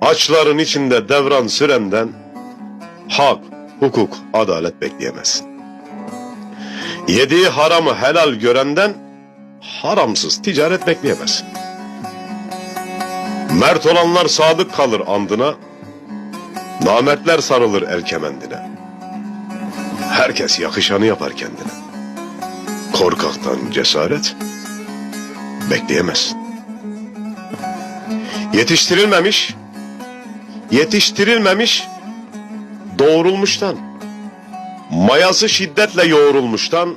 Açların içinde devran sürenden hak, hukuk, adalet bekleyemezsin. Yediği haramı helal görenden haramsız ticaret bekleyemezsin. Mert olanlar sadık kalır andına, namertler sarılır el kemendine. Herkes yakışanı yapar kendine. Korkaktan cesaret bekleyemezsin. Yetiştirilmemiş, yetiştirilmemiş, doğrulmuştan, mayası şiddetle yoğrulmuştan,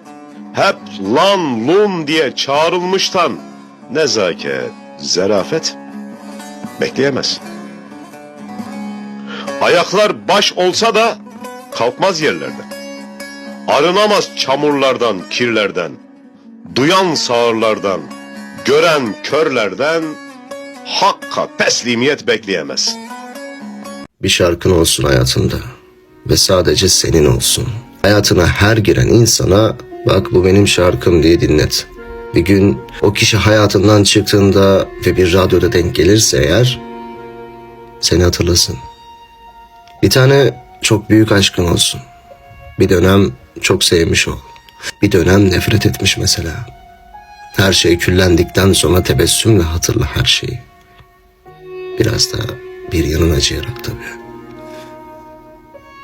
hep lan lun diye çağrılmıştan, nezaket, zarafet bekleyemez. Ayaklar baş olsa da kalkmaz yerlerden. Arınamaz çamurlardan, kirlerden, duyan sağırlardan, gören körlerden, hakka teslimiyet bekleyemez. Bir şarkın olsun hayatında ve sadece senin olsun. Hayatına her giren insana bak bu benim şarkım diye dinlet. Bir gün o kişi hayatından çıktığında ve bir radyoda denk gelirse eğer seni hatırlasın. Bir tane çok büyük aşkın olsun. Bir dönem çok sevmiş ol. Bir dönem nefret etmiş mesela. Her şey küllendikten sonra tebessümle hatırla her şeyi. Biraz da bir yanın acıyarak tabii.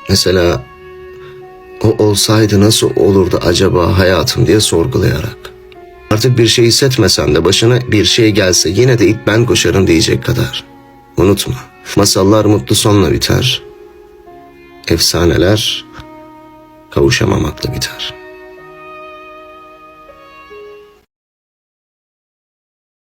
Mesela o olsaydı nasıl olurdu acaba hayatım diye sorgulayarak. Artık bir şey hissetmesen de başına bir şey gelse yine de ilk ben koşarım diyecek kadar. Unutma, masallar mutlu sonla biter. Efsaneler kavuşamamakla biter.''